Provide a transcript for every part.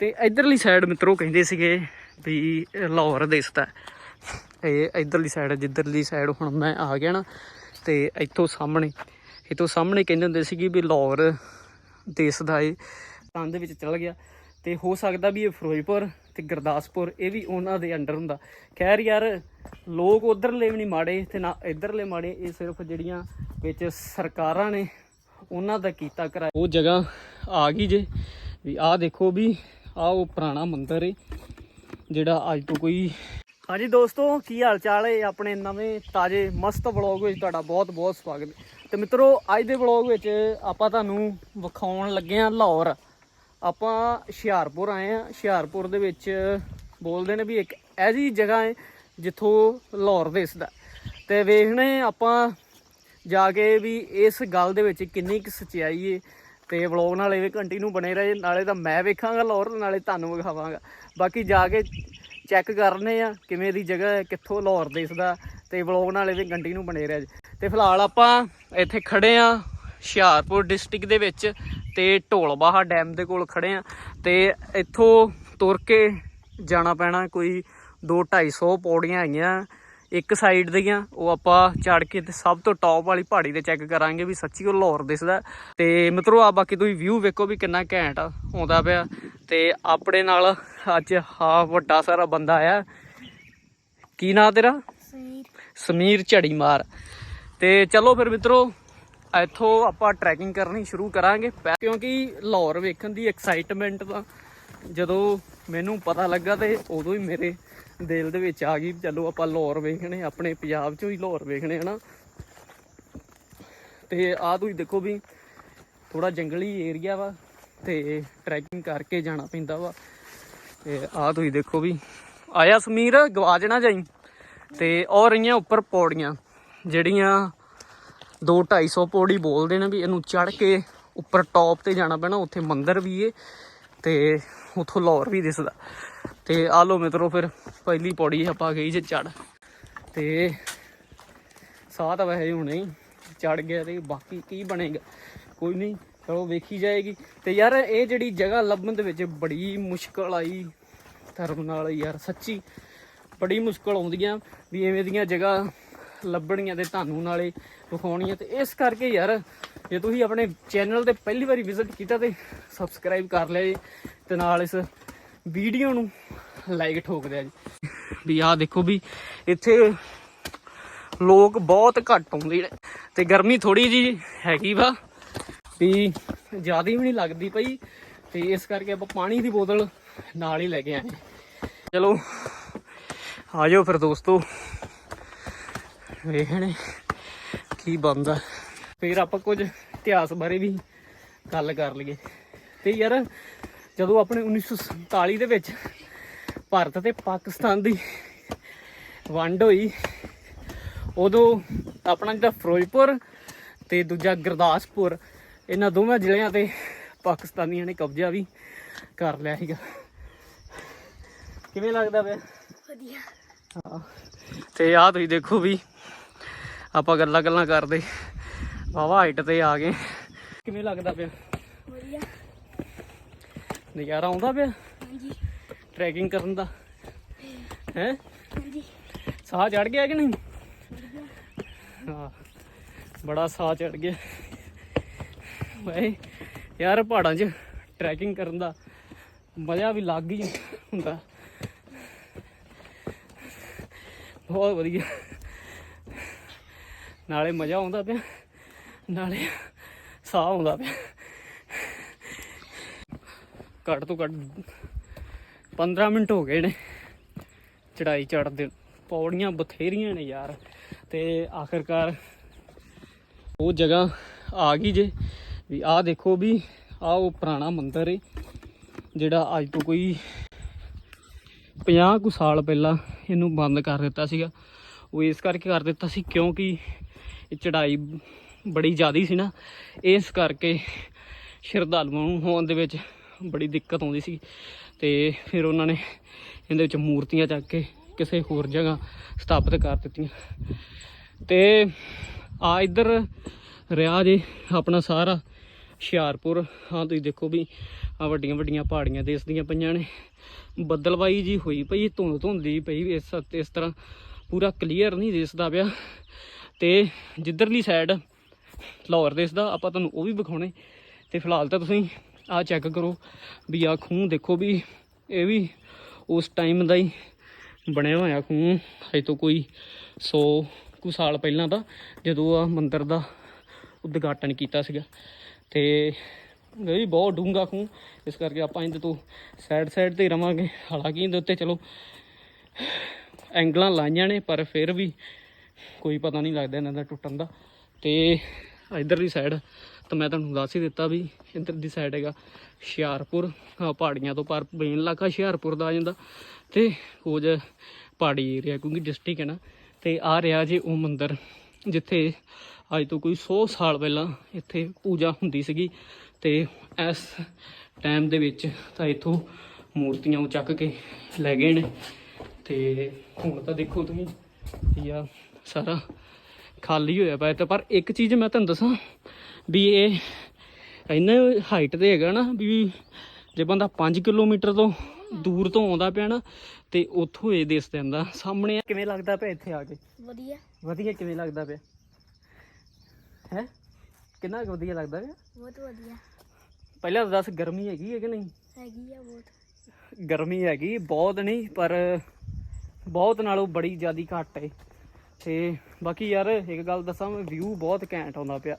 ਤੇ ਇਧਰਲੀ ਸਾਈਡ ਮਿੱਤਰੋ ਕਹਿੰਦੇ ਸੀਗੇ ਵੀ ਲਾਹੌਰ ਦਿਸਦਾ ਇਹ ਇਧਰਲੀ ਸਾਈਡ ਜਿੱਧਰਲੀ ਸਾਈਡ ਹੁਣ ਮੈਂ ਆ ਗਿਆ ਨਾ, ਤੇ ਇੱਥੋਂ ਸਾਹਮਣੇ ਇੱਥੋਂ ਸਾਹਮਣੇ ਕਹਿੰਦੇ ਹੁੰਦੇ ਸੀਗੇ ਵੀ ਲਾਹੌਰ ਦਿਸਦਾ ਏ ਕੰਨ ਦੇ ਵਿੱਚ ਚਲ ਗਿਆ। ਤੇ ਹੋ ਸਕਦਾ ਵੀ ਇਹ ਫਿਰੋਜ਼ਪੁਰ ਤੇ ਗੁਰਦਾਸਪੁਰ, ਇਹ ਵੀ ਉਹਨਾਂ ਦੇ ਅੰਡਰ ਹੁੰਦਾ। ਖੈਰ ਯਾਰ, ਲੋਕ ਉਧਰਲੇ ਵੀ ਨਹੀਂ ਮਾੜੇ, ਤੇ ਨਾ ਇਧਰਲੇ ਮਾੜੇ, ਇਹ ਸਿਰਫ ਜਿਹੜੀਆਂ ਵਿੱਚ ਸਰਕਾਰਾਂ ਨੇ, ਉਹਨਾਂ ਦਾ ਕੀਤਾ ਕਰਾ ਉਹ ਜਗ੍ਹਾ ਆ ਗਈ ਜੇ, ਵੀ ਆਹ ਦੇਖੋ ਵੀ ਆਹ ਉਹ ਪੁਰਾਣਾ ਮੰਦਿਰ ਏ, ਜਿਹੜਾ ਅੱਜ ਤੋਂ ਕੋਈ ਹਾਂਜੀ ਦੋਸਤੋ, ਕੀ ਹਾਲ ਚਾਲ ਹੈ ਆਪਣੇ ਨਵੇਂ ਤਾਜ਼ੇ ਮਸਤ ਵਲੌਗ ਵਿੱਚ ਤੁਹਾਡਾ ਬਹੁਤ ਬਹੁਤ ਸਵਾਗਤ ਹੈ। ਤੇ ਮਿੱਤਰੋ, ਅੱਜ ਦੇ ਵਲੌਗ ਵਿੱਚ ਆਪਾਂ ਤੁਹਾਨੂੰ ਵਿਖਾਉਣ ਲੱਗੇ ਆ ਲਾਹੌਰ। ਆਪਾਂ ਹੁਸ਼ਿਆਰਪੁਰ ਆਏ ਆ। ਹੁਸ਼ਿਆਰਪੁਰ ਦੇ ਵਿੱਚ ਬੋਲਦੇ ਨੇ ਵੀ ਇੱਕ ਐਜੀ ਜਗ੍ਹਾ ਹੈ ਜਿੱਥੋਂ ਲਾਹੌਰ ਦਿਸਦਾ। ਤੇ ਵੇਖਣੇ ਆਪਾਂ ਜਾ ਕੇ ਵੀ ਇਸ ਗੱਲ ਦੇ ਵਿੱਚ ਕਿੰਨੀ ਕੁ ਸੱਚਾਈ ਹੈ ਤੇ ਵਲੌਗ ਨਾਲ ਐਵੇਂ ਕੰਟੀਨਿਊ ਬਣੇ ਰਹੇ, ਨਾਲੇ ਤਾਂ ਮੈਂ ਵੇਖਾਂਗਾ ਲਾਹੌਰ, ਨਾਲੇ ਤੁਹਾਨੂੰ ਵਿਖਾਵਾਂਗਾ। ਬਾਕੀ ਜਾ ਕੇ ਚੈੱਕ ਕਰਨੇ ਆ ਕਿਵੇਂ ਦੀ ਜਗ੍ਹਾ ਹੈ, ਕਿੱਥੋਂ ਲਾਹੌਰ ਦਿਸਦਾ ਤੇ ਵਲੌਗ ਨਾਲ ਐਵੇਂ ਕੰਟੀਨਿਊ ਬਣੇ ਰਹੇ ਜੀ ਤੇ ਫਿਲਹਾਲ ਆਪਾਂ ਇੱਥੇ ਖੜੇ ਆ ਹੁਸ਼ਿਆਰਪੁਰ ਡਿਸਟ੍ਰਿਕਟ ਦੇ ਵਿੱਚ, ਤੇ ਢੋਲਬਾਹਾ ਡੈਮ ਦੇ ਕੋਲ ਖੜੇ ਆ। ਤੇ ਇੱਥੋਂ ਤੁਰ ਕੇ ਜਾਣਾ ਪੈਣਾ ਕੋਈ 2 250 ਪੌੜੀਆਂ ਹੈਗੀਆਂ। ਇੱਕ ਸਾਈਡ ਦੀਆਂ ਉਹ ਆਪਾਂ ਚੜ ਕੇ ਤੇ ਸਭ ਤੋਂ ਟੌਪ ਵਾਲੀ ਪਹਾੜੀ ਤੇ ਚੈੱਕ ਕਰਾਂਗੇ ਵੀ ਸੱਚੀ ਉਹ ਲਾਹੌਰ ਦਿਸਦਾ ਤੇ ਮਿੱਤਰੋ ਆ ਬਾਕੀ ਤੁਸੀਂ ਵਿਊ ਵੇਖੋ ਵੀ ਕਿੰਨਾ ਘੈਂਟ ਆਉਂਦਾ ਪਿਆ। ਤੇ ਆਪਣੇ ਨਾਲ ਅੱਜ ਹਾਂ ਵੱਡਾ ਸਾਰਾ ਬੰਦਾ ਆਇਆ। ਕੀ ਨਾਂ ਤੇਰਾ? ਸਮੀਰ। ਝੜੀ ਮਾਰ ਤੇ ਚਲੋ ਫਿਰ ਮਿੱਤਰੋ ਇੱਥੋਂ ਆਪਾਂ ਟਰੈਕਿੰਗ ਕਰਨੀ ਸ਼ੁਰੂ ਕਰਾਂਗੇ। ਕਿਉਂਕਿ ਲਾਹੌਰ ਵੇਖਣ ਦੀ ਐਕਸਾਈਟਮੈਂਟ ਤਾਂ ਜਦੋਂ ਮੈਨੂੰ ਪਤਾ ਲੱਗਾ ਤੇ ਉਦੋਂ ਹੀ ਮੇਰੇ ਦਿਲ ਦੇ ਵਿੱਚ ਆ ਗਈ ਵੀ ਚਲੋ ਆਪਾਂ ਲਾਹੌਰ ਵੇਖਣੇ, ਆਪਣੇ ਪੰਜਾਬ ਚੋਂ ਹੀ ਲਾਹੌਰ ਵੇਖਣੇ, ਹਨਾ? ਤੇ ਆ ਤੁਸੀਂ ਦੇਖੋ ਵੀ ਥੋੜਾ ਜੰਗਲੀ ਏਰੀਆ ਵਾ ਤੇ ਟਰੈਕਿੰਗ ਕਰਕੇ ਜਾਣਾ ਪੈਂਦਾ ਵਾ। ਤੇ ਆ ਤੁਸੀਂ ਦੇਖੋ ਵੀ ਆਇਆ ਸਮੀਰ ਗਵਾਜਣਾ ਜਾਈ। ਤੇ ਔਰ ਰਹੀਆਂ ਉੱਪਰ ਪੌੜੀਆਂ, ਜਿਹੜੀਆਂ 2 250 ਪੌੜੀ ਬੋਲਦੇ ਨੇ ਵੀ ਇਹਨੂੰ ਚੜ ਕੇ ਉੱਪਰ ਟੌਪ ਤੇ ਜਾਣਾ ਪੈਣਾ, ਉੱਥੇ ਮੰਦਿਰ ਵੀ ਏ ਤੇ ਉਥੋਂ ਲਾਹੌਰ ਵੀ ਦਿਸਦਾ। ਤੇ ਆ ਲੋ ਮਿੱਤਰੋ ਫਿਰ ਪਹਿਲੀ ਪੌੜੀ ਆਪਾਂ ਗਈ ਜੇ ਚੜ ਤੇ ਸਾਹ ਤਾਂ ਵੈਸੇ ਹੁਣੇ ਹੀ ਚੜ ਗਿਆ ਤੇ ਬਾਕੀ ਕੀ ਬਣੇਗਾ? ਕੋਈ ਨਹੀਂ, ਚਲੋ ਵੇਖੀ ਜਾਏਗੀ। ਤੇ ਯਾਰ ਇਹ ਜਿਹੜੀ ਜਗ੍ਹਾ ਲੱਭਣ ਦੇ ਵਿੱਚ ਬੜੀ ਮੁਸ਼ਕਲ ਆਈ, ਧਰਮ ਨਾਲ ਯਾਰ ਸੱਚੀ। ਬੜੀ ਮੁਸ਼ਕਲ ਆਉਂਦੀਆਂ ਵੀ ਐਵੇਂ ਦੀਆਂ ਜਗ੍ਹਾ ਲੱਭਣੀਆਂ ਤੇ ਤੁਹਾਨੂੰ ਨਾਲੇ ਵਿਖਾਉਣੀਆਂ ਤੇ ਇਸ ਕਰਕੇ ਯਾਰ ਜੇ ਤੁਸੀਂ ਆਪਣੇ ਚੈਨਲ ਤੇ ਪਹਿਲੀ ਵਾਰੀ ਵਿਜ਼ਿਟ ਕੀਤਾ ਤੇ ਸਬਸਕ੍ਰਾਈਬ ਕਰ ਲਿਆ ਜੀ ਤੇ ਨਾਲ ਇਸ ਵੀਡੀਓ ਨੂੰ ਲਾਈਕ ਠੋਕ ਦਿਆ ਜੀ। ਵੀ ਆਹ ਦੇਖੋ ਵੀ ਇੱਥੇ ਲੋਕ ਬਹੁਤ ਘੱਟ ਆਉਂਦੇ ਨੇ ਤੇ ਗਰਮੀ ਥੋੜੀ ਜੀ ਹੈਗੀ ਵਾ। ਵੀ ਜ਼ਿਆਦਾ ਵੀ ਨਹੀਂ ਲੱਗਦੀ ਪਈ ਤੇ ਇਸ ਕਰਕੇ ਆਪਾਂ ਪਾਣੀ ਦੀ ਬੋਤਲ ਨਾਲ ਹੀ ਲੈ ਕੇ ਆਏ। ਚਲੋ, ਆ ਜਾਓ ਫਿਰ ਦੋਸਤੋ। ਵੇਖਣੇ ਕੀ ਬੰਦਾ ਫਿਰ ਆਪਾਂ ਕੁਝ ਇਤਿਹਾਸ ਬਾਰੇ ਵੀ ਗੱਲ ਕਰ ਲਈਏ। ਤੇ ਯਾਰ ਜਦੋਂ ਆਪਣੇ 1947 ਦੇ ਵਿੱਚ ਭਾਰਤ ਤੇ ਪਾਕਿਸਤਾਨ ਦੀ ਵੰਡ ਹੋਈ ਉਦੋਂ ਆਪਣਾ ਜਿਹੜਾ ਫਿਰੋਜ਼ਪੁਰ ਤੇ ਦੂਜਾ ਗੁਰਦਾਸਪੁਰ ਇਹਨਾਂ ਦੋਵਾਂ ਜ਼ਿਲ੍ਹਿਆਂ ਤੇ ਪਾਕਿਸਤਾਨੀਆਂ ਨੇ ਕਬਜ਼ਾ ਵੀ ਕਰ ਲਿਆ ਸੀਗਾ। ਕਿਵੇਂ ਲੱਗਦਾ ਪਿਆ? ਵਧੀਆ। ਹਾਂ। ਤੇ ਆਹ ਤੁਸੀਂ ਦੇਖੋ ਵੀ ਆਪਾਂ ਗੱਲਾਂ ਗੱਲਾਂ ਕਰਦੇ। ਵਾਵਾ ਹਾਈਟ ਤੇ ਆ ਗਏ। ਕਿਵੇਂ ਲੱਗਦਾ ਪਿਆ? ਵਧੀਆ। ਨਜ਼ਾਰਾ ਆਉਂਦਾ ਪਿਆ? ਹਾਂਜੀ। ਟਰੈਕਿੰਗ ਕਰਨ ਦਾ। ਹੈ? ਹਾਂਜੀ। ਸਾਹ ਚੜ ਗਿਆ ਕਿ ਨਹੀਂ? ਹਾਂ। ਬੜਾ ਸਾਹ ਚੜ ਗਿਆ। ਵੇ ਯਾਰ ਪਹਾੜਾਂ 'ਚ ਟਰੈਕਿੰਗ ਕਰਨ ਦਾ ਮਜ਼ਾ ਵੀ ਲੱਗ ਹੀ ਹੁੰਦਾ। ਬਹੁਤ ਵਧੀਆ। ਨਾਲੇ ਮਜ਼ਾ ਆਉਂਦਾ ਪਿਆ। ਨਾਲੇ ਸਾਹ ਆਉਂਦਾ ਪਿਆ। ਘੱਟ ਤੋਂ ਘੱਟ 15 ਮਿੰਟ ਹੋ ਗਏ ਨੇ ਚੜਾਈ ਚੜਦੇ ਪੌੜੀਆਂ ਬਥੇਰੀਆਂ ਨੇ ਯਾਰ ਤੇ ਆਖਰਕਾਰ ਉਹ ਜਗ੍ਹਾ ਆ ਗਈ ਜੇ ਵੀ ਆਹ ਦੇਖੋ ਵੀ ਆਹ ਉਹ ਪੁਰਾਣਾ ਮੰਦਿਰ ਏ, ਜਿਹੜਾ ਅੱਜ ਤੋਂ ਕੋਈ 50 ਕੁ ਸਾਲ ਪਹਿਲਾਂ ਇਹਨੂੰ ਬੰਦ ਕਰ ਦਿੱਤਾ ਸੀਗਾ। ਉਹ ਇਸ ਕਰਕੇ ਕਰ ਦਿੱਤਾ ਸੀ ਕਿਉਂਕਿ ਇਹ ਚੜਾਈ ਬੜੀ ਜ਼ਿਆਦੀ ਸੀ ਨਾ। ਇਸ ਕਰਕੇ ਸ਼ਰਧਾਲੂਆਂ ਨੂੰ ਹੋਣ ਦੇ ਵਿੱਚ ਬੜੀ ਦਿੱਕਤ ਆਉਂਦੀ ਸੀ ਤੇ ਫਿਰ ਉਹਨਾਂ ਨੇ ਇਹਦੇ ਵਿੱਚ ਮੂਰਤੀਆਂ ਚੱਕ ਕੇ ਕਿਸੇ ਹੋਰ ਜਗ੍ਹਾ ਸਥਾਪਿਤ ਕਰ ਦਿੱਤੀਆਂ। ਤੇ ਆ ਇੱਧਰ ਰਿਹਾ ਜੇ ਆਪਣਾ ਸਾਰਾ ਹੁਸ਼ਿਆਰਪੁਰ। ਹਾਂ ਤੁਸੀਂ ਦੇਖੋ ਵੀ ਆ ਵੱਡੀਆਂ ਵੱਡੀਆਂ ਪਹਾੜੀਆਂ ਦਿਸਦੀਆਂ ਪਈਆਂ ਨੇ। ਬੱਦਲਵਾਈ ਜੀ ਹੋਈ ਪਈ, ਧੁੰਦ ਧੁੰਦੀ ਪਈ ਇਸ ਇਸ ਤਰ੍ਹਾਂ ਪੂਰਾ ਕਲੀਅਰ ਨਹੀਂ ਦਿਸਦਾ ਪਿਆ। ਤੇ ਜਿੱਧਰਲੀ ਸਾਈਡ ਲਾਹੌਰ ਦੇਸ਼ ਦਾ ਆਪਾਂ ਤੁਹਾਨੂੰ ਉਹ ਵੀ ਵਿਖਾਉਣੇ। ਤੇ ਫਿਲਹਾਲ ਤਾਂ ਤੁਸੀਂ ਆ ਚੈੱਕ ਕਰੋ ਵੀ ਆ ਖੂਹ ਦੇਖੋ ਵੀ ਇਹ ਵੀ ਉਸ ਟਾਈਮ ਦਾ ਹੀ ਬਣਿਆ ਹੋਇਆ ਖੂਹ। ਅਜੇ ਤੋਂ ਕੋਈ 100 ਕੁ ਸਾਲ ਪਹਿਲਾਂ ਦਾ ਜਦੋਂ ਆ ਮੰਦਿਰ ਦਾ ਉਦਘਾਟਨ ਕੀਤਾ ਸੀਗਾ। ਤੇ ਇਹ ਵੀ ਬਹੁਤ ਡੂੰਘਾ ਖੂਹ। ਇਸ ਕਰਕੇ ਆਪਾਂ ਇਹਦੇ ਤੋਂ ਸਾਈਡ ਸਾਈਡ ਤੇ ਹੀ ਰਵਾਂਗੇ। ਹਾਲਾਂਕਿ ਇਹਦੇ ਉੱਤੇ ਚਲੋ ਐਂਗਲਾਂ ਲਾਈਆਂ ਨੇ, ਪਰ ਫਿਰ ਵੀ ਕੋਈ ਪਤਾ ਨਹੀਂ ਲੱਗਦਾ ਇਹਨਾਂ ਦਾ ਟੁੱਟਣ ਦਾ। ਤੇ ਇਧਰਲੀ ਸਾਈਡ ਤਾਂ ਮੈਂ ਤੁਹਾਨੂੰ ਦੱਸ ਹੀ ਦਿੱਤਾ ਵੀ ਇੱਧਰ ਦੀ ਸਾਈਡ ਹੈਗਾ ਹੁਸ਼ਿਆਰਪੁਰ। ਪਹਾੜੀਆਂ ਤੋਂ ਪਰ ਮੇਨ ਇਲਾਕਾ ਹੁਸ਼ਿਆਰਪੁਰ ਦਾ ਆ ਜਾਂਦਾ ਤੇ ਕੁਝ ਪਹਾੜੀ ਏਰੀਆ ਕਿਉਂਕਿ ਡਿਸਟ੍ਰਿਕਟ ਹੈ ਨਾ, ਤੇ ਆ ਰਿਹਾ ਜੇ ਉਹ ਮੰਦਿਰ ਜਿੱਥੇ ਅੱਜ ਤੋਂ ਕੋਈ 100 ਸਾਲ ਪਹਿਲਾਂ ਇੱਥੇ ਪੂਜਾ ਹੁੰਦੀ ਸੀਗੀ ਤੇ ਇਸ ਟਾਈਮ ਦੇ ਵਿੱਚ ਤਾਂ ਇੱਥੋਂ ਮੂਰਤੀਆਂ ਉਹ ਚੱਕ ਕੇ ਲੈ ਗਏ ਨੇ ਤੇ ਹੁਣ ਤਾਂ ਦੇਖੋ ਤੁਸੀਂ ਕੀ ਆ ਸਾਰਾ ਖਾਲੀ ਹੋਇਆ ਪਿਆ ਤੇ ਪਰ ਇੱਕ ਚੀਜ਼ ਮੈਂ ਤੁਹਾਨੂੰ ਦੱਸਾਂ ਵੀ ਇਹ ਇੰਨਾ ਹਾਈਟ ਤੇ ਹੈਗਾ ਨਾ ਵੀ ਜੇ ਬੰਦਾ 5 ਕਿਲੋਮੀਟਰ ਤੋਂ ਦੂਰ ਤੋਂ ਆਉਂਦਾ ਪਿਆ ਨਾ ਤੇ ਉੱਥੋਂ ਇਹ ਦਿਸ ਜਾਂਦਾ ਸਾਹਮਣੇ। ਕਿਵੇਂ ਲੱਗਦਾ ਪਿਆ ਇੱਥੇ ਆ ਕੇ? ਵਧੀਆ। ਵਧੀਆ ਕਿਵੇਂ ਲੱਗਦਾ ਪਿਆ? ਹੈ? ਕਿੰਨਾ ਕੁ ਵਧੀਆ ਲੱਗਦਾ ਪਿਆ? ਬਹੁਤ ਵਧੀਆ। ਪਹਿਲਾਂ ਤਾਂ ਦੱਸ ਗਰਮੀ ਹੈਗੀ ਹੈ ਕਿ ਨਹੀਂ? ਹੈਗੀ ਆ ਬਹੁਤ। ਗਰਮੀ ਹੈਗੀ ਬਹੁਤ ਨਹੀਂ ਪਰ ਬਹੁਤ ਨਾਲੋਂ ਬੜੀ ਜ਼ਿਆਦੀ ਘੱਟ ਹੈ ਤੇ ਬਾਕੀ ਯਾਰ ਇੱਕ ਗੱਲ ਦੱਸਾਂ ਮੈਂ ਵਿਊ ਬਹੁਤ ਘੈਂਟ ਆਉਂਦਾ ਪਿਆ।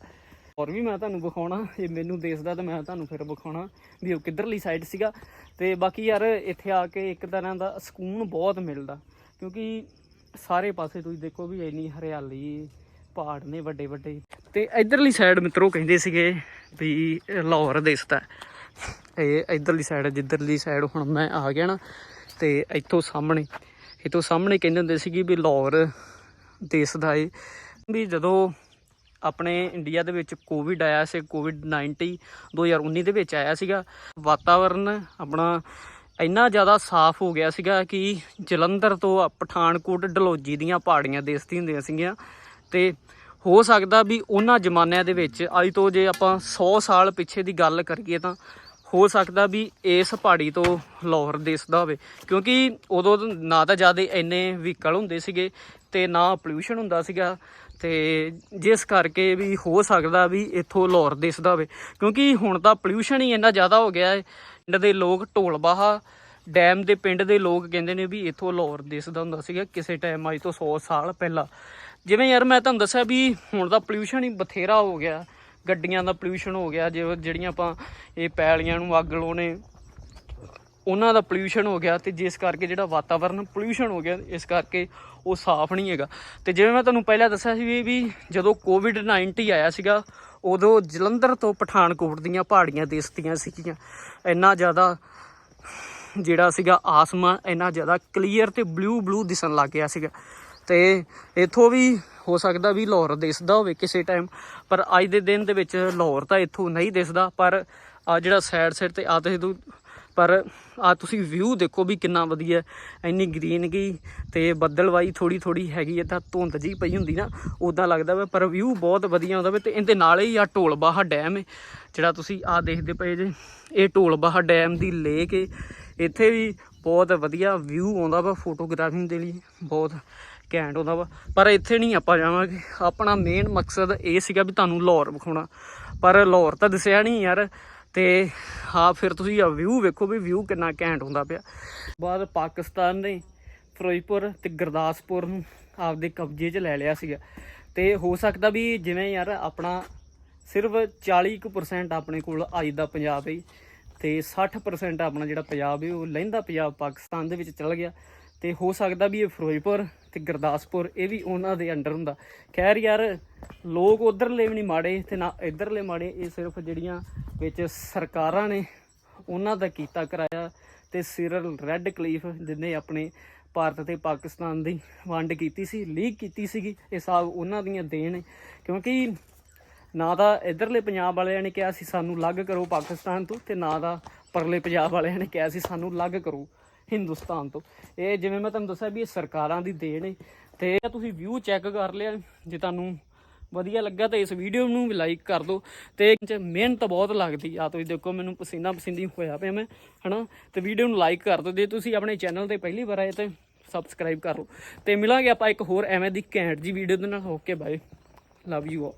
ਹੋਰ ਵੀ ਮੈਂ ਤੁਹਾਨੂੰ ਵਿਖਾਉਣਾ, ਇਹ ਮੈਨੂੰ ਦੇਸਦਾ ਤਾਂ ਮੈਂ ਤੁਹਾਨੂੰ ਫਿਰ ਵਿਖਾਉਣਾ ਵੀ ਉਹ ਕਿੱਧਰਲੀ ਸਾਈਡ ਸੀਗਾ। ਤੇ ਬਾਕੀ ਯਾਰ ਇੱਥੇ ਆ ਕੇ ਇੱਕ ਤਰ੍ਹਾਂ ਦਾ ਸਕੂਨ ਬਹੁਤ ਮਿਲਦਾ, ਕਿਉਂਕਿ ਸਾਰੇ ਪਾਸੇ ਤੁਸੀਂ ਦੇਖੋ ਵੀ ਇੰਨੀ ਹਰਿਆਲੀ, ਪਹਾੜ ਨੇ ਵੱਡੇ ਵੱਡੇ ਤੇ ਇਧਰਲੀ ਸਾਈਡ ਮਿੱਤਰੋ ਕਹਿੰਦੇ ਸੀਗੇ ਵੀ ਲਾਹੌਰ ਦਿਸਦਾ ਇਹ ਇਧਰਲੀ ਸਾਈਡ ਜਿੱਧਰਲੀ ਸਾਈਡ ਹੁਣ ਮੈਂ ਆ ਗਿਆ ਨਾ, ਤੇ ਇੱਥੋਂ ਸਾਹਮਣੇ ਇੱਥੋਂ ਸਾਹਮਣੇ ਕਹਿੰਦੇ ਹੁੰਦੇ ਸੀਗੇ ਵੀ ਲਾਹੌਰ ਦਿਸਦਾ ਏ। ਵੀ ਜਦੋਂ ਆਪਣੇ ਇੰਡੀਆ ਦੇ ਵਿੱਚ ਕੋਵਿਡ ਆਇਆ ਸੀ ਕੋਵਿਡ 19 2019 ਦੇ ਵਿੱਚ ਆਇਆ ਸੀਗਾ। ਵਾਤਾਵਰਨ ਆਪਣਾ ਇੰਨਾ ਜ਼ਿਆਦਾ ਸਾਫ਼ ਹੋ ਗਿਆ ਸੀਗਾ ਕਿ ਜਲੰਧਰ ਤੋਂ ਪਠਾਨਕੋਟ, ਡਲਹੌਜੀ ਦੀਆਂ ਪਹਾੜੀਆਂ ਦਿਸਦੀ ਹੁੰਦੀਆਂ ਸੀਗੀਆਂ। ਤੇ ਹੋ ਸਕਦਾ ਵੀ ਉਹਨਾਂ ਜ਼ਮਾਨਿਆਂ ਦੇ ਵਿੱਚ ਅੱਜ ਤੋਂ ਜੇ ਆਪਾਂ 100 ਸਾਲ ਪਿੱਛੇ ਦੀ ਗੱਲ ਕਰੀਏ ਤਾਂ ਹੋ ਸਕਦਾ ਵੀ ਇਸ ਪਹਾੜੀ ਤੋਂ ਲਾਹੌਰ ਦਿਸਦਾ ਹੋਵੇ। ਕਿਉਂਕਿ ਉਦੋਂ ਨਾ ਤਾਂ ਜ਼ਿਆਦਾ ਇੰਨੇ ਵਹੀਕਲ ਹੁੰਦੇ ਸੀਗੇ ਤੇ ਨਾ ਪੋਲਿਊਸ਼ਨ ਹੁੰਦਾ ਸੀਗਾ। ਤੇ ਜਿਸ ਕਰਕੇ ਵੀ ਹੋ ਸਕਦਾ ਵੀ ਇੱਥੋਂ ਲਾਹੌਰ ਦਿਸਦਾ ਹੋਵੇ। ਕਿਉਂਕਿ ਹੁਣ ਤਾਂ ਪੋਲਿਊਸ਼ਨ ਹੀ ਇੰਨਾ ਜ਼ਿਆਦਾ ਹੋ ਗਿਆ ਹੈ। ਪਿੰਡ ਦੇ ਲੋਕ ਢੋਲਬਾਹਾ ਡੈਮ ਦੇ ਪਿੰਡ ਦੇ ਲੋਕ ਕਹਿੰਦੇ ਨੇ ਵੀ ਇੱਥੋਂ ਲਾਹੌਰ ਦਿਸਦਾ ਹੁੰਦਾ ਸੀਗਾ ਕਿਸੇ ਟਾਈਮ ਅੱਜ ਤੋਂ 100 ਸਾਲ ਪਹਿਲਾਂ। ਜਿਵੇਂ ਯਾਰ ਮੈਂ ਤੁਹਾਨੂੰ ਦੱਸਿਆ ਵੀ ਹੁਣ ਤਾਂ ਪੋਲਿਊਸ਼ਨ ਹੀ ਬਥੇਰਾ ਹੋ ਗਿਆ। ਗੱਡੀਆਂ ਦਾ ਪੋਲਿਊਸ਼ਨ ਹੋ ਗਿਆ, ਜਿਵੇਂ ਜਿਹੜੀਆਂ ਆਪਾਂ ਇਹ ਪੈਲੀਆਂ ਨੂੰ ਅੱਗ ਲਾਉਣੇ ਉਹਨਾਂ ਦਾ ਪੋਲਿਊਸ਼ਨ ਹੋ ਗਿਆ ਤੇ ਜਿਸ ਕਰਕੇ ਜਿਹੜਾ ਵਾਤਾਵਰਨ ਪੋਲਿਊਸ਼ਨ ਹੋ ਗਿਆ, ਇਸ ਕਰਕੇ ਉਹ ਸਾਫ਼ ਨਹੀਂ ਹੈਗਾ। ਤੇ ਜਿਵੇਂ ਮੈਂ ਤੁਹਾਨੂੰ ਪਹਿਲਾਂ ਦੱਸਿਆ ਸੀ ਵੀ ਜਦੋਂ ਕੋਵਿਡ 19 ਆਇਆ ਸੀਗਾ, ਉਦੋਂ ਜਲੰਧਰ ਤੋਂ ਪਠਾਨਕੋਟ ਦੀਆਂ ਪਹਾੜੀਆਂ ਦਿਸਦੀਆਂ ਸੀਗੀਆਂ। ਇੰਨਾ ਜ਼ਿਆਦਾ ਜਿਹੜਾ ਸੀਗਾ ਆਸਮਾਨ, ਇੰਨਾ ਜ਼ਿਆਦਾ ਕਲੀਅਰ ਤੇ ਬਲੂ ਬਲੂ ਦਿਸਣ ਲੱਗ ਗਿਆ ਸੀਗਾ। ਤੇ ਇਥੋਂ ਵੀ ਹੋ ਸਕਦਾ ਵੀ ਲਾਹੌਰ ਦਿਸਦਾ ਹੋਵੇ ਕਿਸੇ ਟਾਈਮ ਪਰ ਅੱਜ ਦੇ ਦਿਨ ਦੇ ਵਿੱਚ ਲਾਹੌਰ ਤਾਂ ਇੱਥੋਂ ਨਹੀਂ ਦਿਸਦਾ, ਪਰ ਆ ਜਿਹੜਾ ਸਾਈਡ ਸਾਈਡ ਤੇ ਆ ਤੁਸੀਂ ਪਰ ਆ ਤੁਸੀਂ ਵਿਊ ਦੇਖੋ ਵੀ ਕਿੰਨਾ ਵਧੀਆ ਹੈ। ਇੰਨੀ ਗ੍ਰੀਨਗੀ ਤੇ ਬੱਦਲਵਾਈ ਥੋੜੀ ਥੋੜੀ ਹੈਗੀ ਹੈ, ਤਾਂ ਧੁੰਦ ਜੀ ਪਈ ਹੁੰਦੀ ਨਾ ਉਦਾਂ ਲੱਗਦਾ ਵਾ, ਪਰ ਵਿਊ ਬਹੁਤ ਵਧੀਆ ਆਉਂਦਾ ਵਾ, ਤੇ ਇਹਦੇ ਨਾਲ ਹੀ ਆ ਢੋਲਬਾਹਾ ਡੈਮ ਹੈ ਜਿਹੜਾ ਤੁਸੀਂ ਆ ਦੇਖਦੇ ਪਏ ਜੇ, ਇਹ ਢੋਲਬਾਹਾ ਡੈਮ ਦੀ ਲੇਕ ਹੈ ਇੱਥੇ ਵੀ ਬਹੁਤ ਵਧੀਆ ਵਿਊ ਆਉਂਦਾ ਵਾ ਫੋਟੋਗ੍ਰਾਫੀ ਦੇ ਲਈ ਬਹੁਤ ਘੈਂਟ ਆਉਂਦਾ ਵਾ, ਪਰ ਇੱਥੇ ਨਹੀਂ ਆਪਾਂ ਜਾਵਾਂਗੇ, ਆਪਣਾ ਮੇਨ ਮਕਸਦ ਇਹ ਸੀਗਾ ਵੀ ਤੁਹਾਨੂੰ ਲਾਹੌਰ ਵਿਖਾਉਣਾ, ਪਰ ਲਾਹੌਰ ਤਾਂ ਦਿਸਿਆ ਨਹੀਂ ਯਾਰ ਤੇ ਹਾਂ, ਫਿਰ ਤੁਸੀਂ ਆ ਵਿਊ ਵੇਖੋ ਵੀ ਵਿਊ ਕਿੰਨਾ ਘੈਂਟ ਹੁੰਦਾ ਪਿਆ। ਬਾਅਦ ਪਾਕਿਸਤਾਨ ਨੇ ਫਿਰੋਜ਼ਪੁਰ ਤੇ ਗੁਰਦਾਸਪੁਰ ਨੂੰ ਆਪਦੇ ਕਬਜ਼ੇ 'ਚ ਲੈ ਲਿਆ ਸੀਗਾ। ਤੇ ਹੋ ਸਕਦਾ ਵੀ ਜਿਵੇਂ ਯਾਰ ਆਪਣਾ ਸਿਰਫ 40% ਆਪਣੇ ਕੋਲ ਅੱਜ ਦਾ ਪੰਜਾਬ ਹੈ ਤੇ 60% ਆਪਣਾ ਜਿਹੜਾ ਪੰਜਾਬ ਹੈ ਉਹ ਲਹਿੰਦਾ ਪੰਜਾਬ ਪਾਕਿਸਤਾਨ ਦੇ ਵਿੱਚ ਚਲ ਗਿਆ। ਤੇ ਹੋ ਸਕਦਾ ਵੀ ਇਹ ਫਿਰੋਜ਼ਪੁਰ ਤੇ ਗੁਰਦਾਸਪੁਰ, ਇਹ ਵੀ ਉਹਨਾਂ ਦੇ ਅੰਡਰ ਹੁੰਦਾ। ਖੈਰ ਯਾਰ, ਲੋਕ ਉਧਰਲੇ ਵੀ ਨਹੀਂ ਮਾੜੇ ਤੇ ਨਾ ਇਧਰਲੇ ਮਾੜੇ, ਇਹ ਸਿਰਫ ਜਿਹੜੀਆਂ ਵਿੱਚ ਸਰਕਾਰਾਂ ਨੇ ਉਹਨਾਂ ਦਾ ਕੀਤਾ ਕਰਾਇਆ ਤੇ ਸਿਰਲ ਰੈੱਡ ਕਲੀਫ ਜਿਹਨੇ ਆਪਣੇ ਭਾਰਤ ਤੇ ਪਾਕਿਸਤਾਨ ਦੀ ਵੰਡ ਕੀਤੀ ਸੀ ਲੀਕ ਕੀਤੀ ਸੀਗੀ, ਇਹ ਸਭ ਉਹਨਾਂ ਦੀਆਂ ਦੇਣ ਹੈ ਕਿਉਂਕਿ ਨਾ ਤਾਂ ਇਧਰਲੇ ਪੰਜਾਬ ਵਾਲਿਆਂ ਨੇ ਕਿਹਾ ਸੀ, ਸਾਨੂੰ ਅਲੱਗ ਕਰੋ ਪਾਕਿਸਤਾਨ ਤੋਂ, ਤੇ ਨਾ ਤਾਂ ਪਰਲੇ ਪੰਜਾਬ ਵਾਲਿਆਂ ਨੇ ਕਿਹਾ ਸੀ, ਸਾਨੂੰ ਅਲੱਗ ਕਰੋ। ਹਿੰਦੁਸਤਾਨ ਤੋਂ। ਇਹ ਜਿਵੇਂ ਮੈਂ ਤੁਹਾਨੂੰ ਦੱਸਿਆ ਵੀ ਇਹ ਸਰਕਾਰਾਂ ਦੀ ਦੇਣ ਹੈ ਤੇ ਤੁਸੀਂ ਵਿਊ ਚੈੱਕ ਕਰ ਲਿਆ ਜੇ ਤੁਹਾਨੂੰ ਵਧੀਆ ਲੱਗਾ ਤਾਂ ਇਸ ਵੀਡੀਓ ਨੂੰ ਵੀ ਲਾਈਕ ਕਰ ਦਿਓ। ਤੇ ਮਿਹਨਤ ਬਹੁਤ ਲੱਗਦੀ ਆ। ਤੁਸੀਂ ਦੇਖੋ ਮੈਨੂੰ ਪਸੀਨਾ ਪਸੀਨੀ ਹੋਇਆ ਪਿਆ ਮੈਂ, ਹਨਾ? ਤੇ ਵੀਡੀਓ ਨੂੰ ਲਾਈਕ ਕਰ ਦਿਓ। ਜੇ ਤੁਸੀਂ ਆਪਣੇ ਚੈਨਲ ਤੇ ਪਹਿਲੀ ਵਾਰ ਆਏ ਤੇ ਸਬਸਕ੍ਰਾਈਬ ਕਰ ਲਓ। ਤੇ ਮਿਲਾਂਗੇ ਆਪਾਂ ਇੱਕ ਹੋਰ ਐਵੇਂ ਦੀ ਘੈਂਟ ਜੀ ਵੀਡੀਓ ਦੇ ਨਾਲ। Okay bye love you all